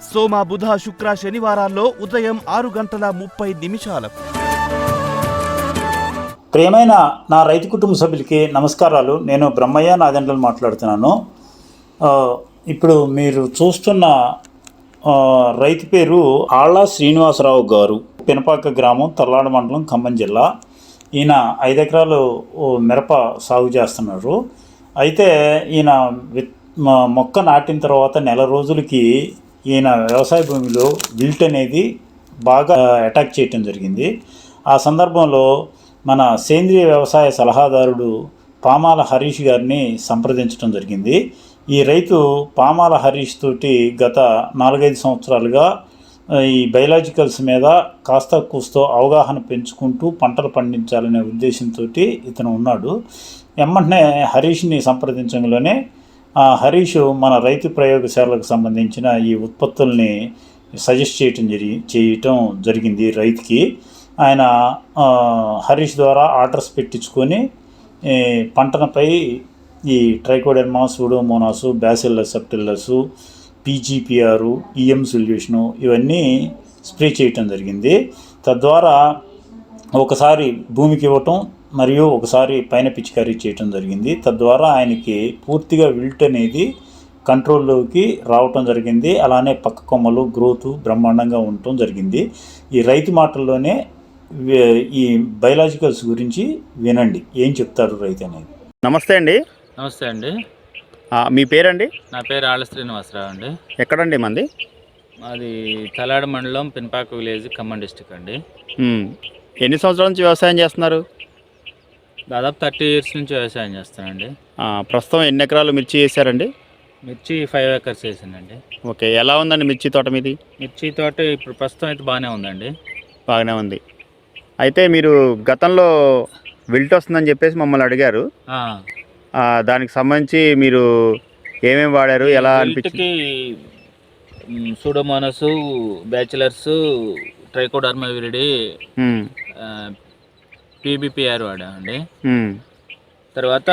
సోమ బుధ శుక్ర శనివారాల్లో ఉదయం ఆరు గంటల ముప్పై నిమిషాలకు. ప్రియమైన నా రైతు కుటుంబ సభ్యులకి నమస్కారాలు. నేను బ్రహ్మయ్య నాదండ్రులు మాట్లాడుతున్నాను. ఇప్పుడు మీరు చూస్తున్న రైతు పేరు ఆళ్ళ శ్రీనివాసరావు గారు. పినపాక గ్రామం తల్లాడ మండలం ఖమ్మం జిల్లా. ఈయన ఐదు ఎకరాలు మిరప సాగు చేస్తున్నారు. అయితే ఈయన విత్ మొక్క నాటిన తర్వాత నెల రోజులకి ఈయన వ్యవసాయ భూమిలో విల్ట్ అనేది బాగా అటాక్ చేయటం జరిగింది. ఆ సందర్భంలో మన సేంద్రియ వ్యవసాయ సలహాదారుడు పామాల హరీష్ గారిని సంప్రదించడం జరిగింది. ఈ రైతు పామాల హరీష్ తోటి గత నాలుగైదు సంవత్సరాలుగా ఈ బయలాజికల్స్ మీద కాస్త కూస్తో అవగాహన పెంచుకుంటూ పంటలు పండించాలనే ఉద్దేశంతో ఇతను ఉన్నాడు. వెంటనే హరీష్ని సంప్రదించడంలోనే హరీష్ మన రైతు ప్రయోగశాలకు సంబంధించిన ఈ ఉత్పత్తుల్ని సజెస్ట్ చేయటం జరిగి చేయటం జరిగింది రైతుకి. ఆయన హరీష్ ద్వారా ఆర్డర్స్ పెట్టించుకొని పంటనపై ఈ trichoderma pseudomonas bacillus subtilis PGPR EM solution ఇవన్నీ స్ప్రే చేయటం జరిగింది. తద్వారా ఒకసారి భూమికి ఇవ్వటం మరియు ఒకసారి పైన పిచికారీ చేయటం జరిగింది. తద్వారా ఆయనకి పూర్తిగా విల్ట్ అనేది కంట్రోల్లోకి రావటం జరిగింది. అలానే పక్క కొమ్మలు గ్రోత్ బ్రహ్మాండంగా ఉండటం జరిగింది. ఈ రైతు మాటల్లోనే ఈ బయలాజికల్స్ గురించి వినండి. ఏం చెప్తారు రైతు అనేది? నమస్తే అండి. నమస్తే అండి. ఆ, మీ పేరండి? నా పేరు ఆళ్ళ శ్రీనివాసరావు అండి. ఎక్కడండి మంది? మాది తలాడ మండలం పిన్పాక విలేజ్ ఖమ్మం డిస్టిక్ అండి. ఎన్ని సంవత్సరాల నుంచి వ్యవసాయం చేస్తున్నారు? దాదాపు థర్టీ ఇయర్స్ నుంచి వ్యవసాయం చేస్తానండి. ప్రస్తుతం ఎన్ని ఎకరాలు మిర్చి వేసారండి మిర్చి ఫైవ్ ఏకర్స్ వేసానండి ఓకే ఎలా ఉందండి మిర్చి తోట మీది? మిర్చి తోట ఇప్పుడు ప్రస్తుతం అయితే బాగానే ఉందండి. బాగానే ఉంది. అయితే మీరు గతంలో విల్ట్ వస్తుందని చెప్పేసి మమ్మల్ని అడిగారు. ఆ, దానికి సంబంధించి మీరు ఏమేమి వాడారు ఎలా అనిపించింది? వీటికి సూడోమోనస్ బ్యాచిలర్స్ ట్రైకోడర్మా విరిడి మ్మ్. పీబీపీఆర్ వాడామండి మ్మ్. తర్వాత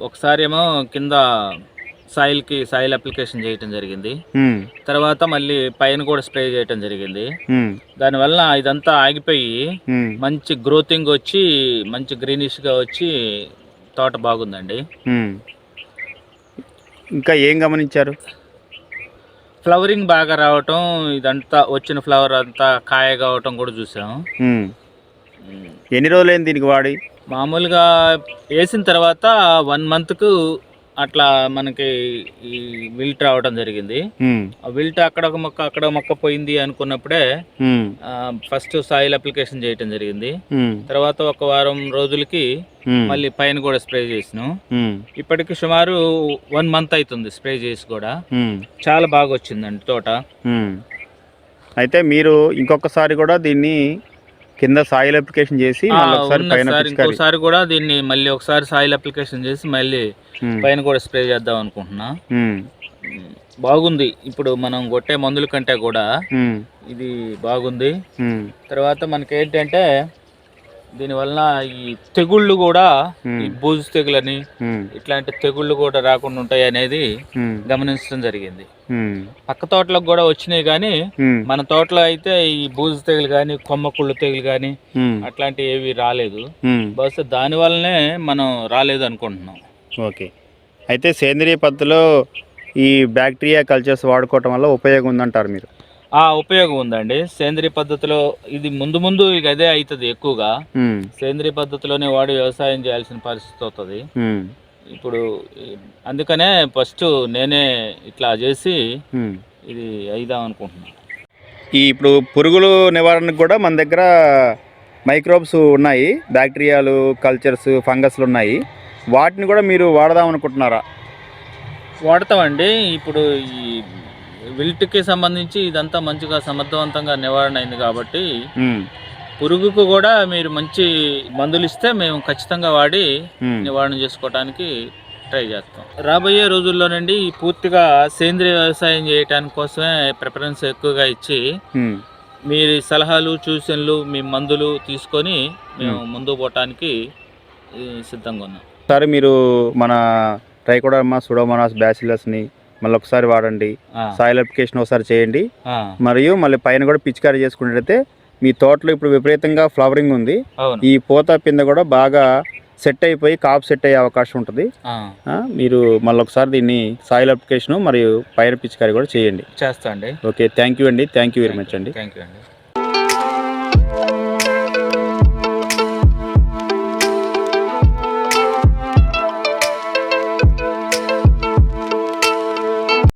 ఒకసారి ఏమో కింద సాయిల్కి సాయిల్ అప్లికేషన్ చేయటం జరిగింది. తర్వాత మళ్ళీ పైన కూడా స్ప్రే చేయటం జరిగింది మ్మ్. దానివల్ల ఇదంతా ఆగిపోయి. మంచి గ్రోతింగ్ వచ్చి మంచి గ్రీనిష్గా వచ్చి తోట బాగుందండి. ఇంకా ఏం గమనించారు ఫ్లవరింగ్ బాగా రావటం ఇదంతా వచ్చిన ఫ్లవర్ అంతా కాయ కావటం కూడా చూసాం. ఎన్ని రోజులైంది దీనికి వాడి మామూలుగా వేసిన తర్వాత వన్ మంత్కు అట్లా మనకి ఈ విల్ట్ రావటం జరిగింది. ఆ విల్ట్ అక్కడ ఒక మొక్క అక్కడ మొక్క పోయింది అనుకున్నప్పుడే. ఫస్ట్ సాయిల్ అప్లికేషన్ చేయటం జరిగింది. తర్వాత ఒక వారం రోజులకి. మళ్ళీ పైన కూడా స్ప్రే చేసినాం. ఇప్పటికి సుమారు వన్ మంత్ అవుతుంది స్ప్రే చేసి కూడా. చాలా బాగా వచ్చిందండి తోట. అయితే మీరు ఇంకొకసారి కూడా దీన్ని కింద సాయిల్ అప్లికేషన్ చేసి ఒకసారి. ఇంకోసారి కూడా దీన్ని మళ్ళీ ఒకసారి సాయిల్ అప్లికేషన్ చేసి మళ్ళీ. పైన కూడా స్ప్రే చేద్దాం అనుకుంటున్నా బాగుంది ఇప్పుడు మనం కొట్టే మందుల కంటే కూడా. ఇది బాగుంది. తర్వాత మనకి ఏంటంటే దీనివల్ల ఈ తెగుళ్ళు కూడా. ఈ బూజు తెగులని. ఇట్లాంటి తెగుళ్ళు కూడా రాకుండా ఉంటాయి అనేది. గమనించడం జరిగింది. పక్క తోటలకు కూడా వచ్చినాయి కానీ. మన తోటలో అయితే ఈ బూజు తెగులు కానీ కొమ్మ కుళ్ళు తెగులు కానీ. అట్లాంటివి ఏవి రాలేదు. బహుశా దాని వల్లనే మనం రాలేదు అనుకుంటున్నాం ఓకే అయితే సేంద్రియ పద్ధతిలో ఈ బ్యాక్టీరియా కల్చర్స్ వాడుకోవటం వల్ల ఉపయోగం ఉందంటారు మీరు ఉపయోగం ఉందండి. సేంద్రియ పద్ధతిలో ఇది ముందు ముందు ఇక అదే అవుతుంది ఎక్కువగా. సేంద్రియ పద్ధతిలోనే వాడి వ్యవసాయం చేయాల్సిన పరిస్థితి అవుతుంది. ఇప్పుడు అందుకనే ఫస్ట్ నేనే ఇట్లా చేసి. ఇది అయిదాం అనుకుంటున్నాను ఈ ఇప్పుడు పురుగులు నివారణకు కూడా మన దగ్గర మైక్రోబ్స్ ఉన్నాయి. బ్యాక్టీరియాలు కల్చర్స్ ఫంగస్లు ఉన్నాయి. వాటిని కూడా మీరు వాడదాం అనుకుంటున్నారా? వాడతామండి. ఇప్పుడు ఈ విల్ట్కి సంబంధించి ఇదంతా మంచిగా సమర్థవంతంగా నివారణ అయింది కాబట్టి పురుగుకు కూడా మీరు మంచి మందులు ఇస్తే మేము ఖచ్చితంగా వాడి. నివారణ చేసుకోవడానికి ట్రై చేస్తాం రాబోయే రోజుల్లోనండి పూర్తిగా సేంద్రియ వ్యవసాయం చేయటానికి కోసమే ప్రిఫరెన్స్ ఎక్కువగా ఇచ్చి. మీరు సలహాలు సూచనలు మీ మందులు తీసుకొని మేము ముందు పోవటానికి సిద్ధంగా ఉన్నాం ఒకసారి మీరు మన ట్రైకోడర్మా సుడోమోనాస్ బ్యాసిలస్ని మళ్ళీ ఒకసారి వాడండి. సాయిల్ అప్లికేషన్ ఒకసారి చేయండి. మరియు మళ్ళీ పైన కూడా పిచికారీ చేసుకున్నట్టయితే మీ తోటలో ఇప్పుడు విపరీతంగా ఫ్లవరింగ్ ఉంది. ఈ పూత పింద కూడా బాగా సెట్ అయిపోయి కాపు సెట్ అయ్యే అవకాశం ఉంటుంది. మీరు మళ్ళీ ఒకసారి దీన్ని సాయిల్ అప్లికేషన్ మరియు పైన పిచికారీ కూడా చేయండి. చేస్తా అండి. ఓకే థ్యాంక్ యూ అండి. థ్యాంక్ యూ వెరీ మచ్ అండి. థ్యాంక్ యూ అండి.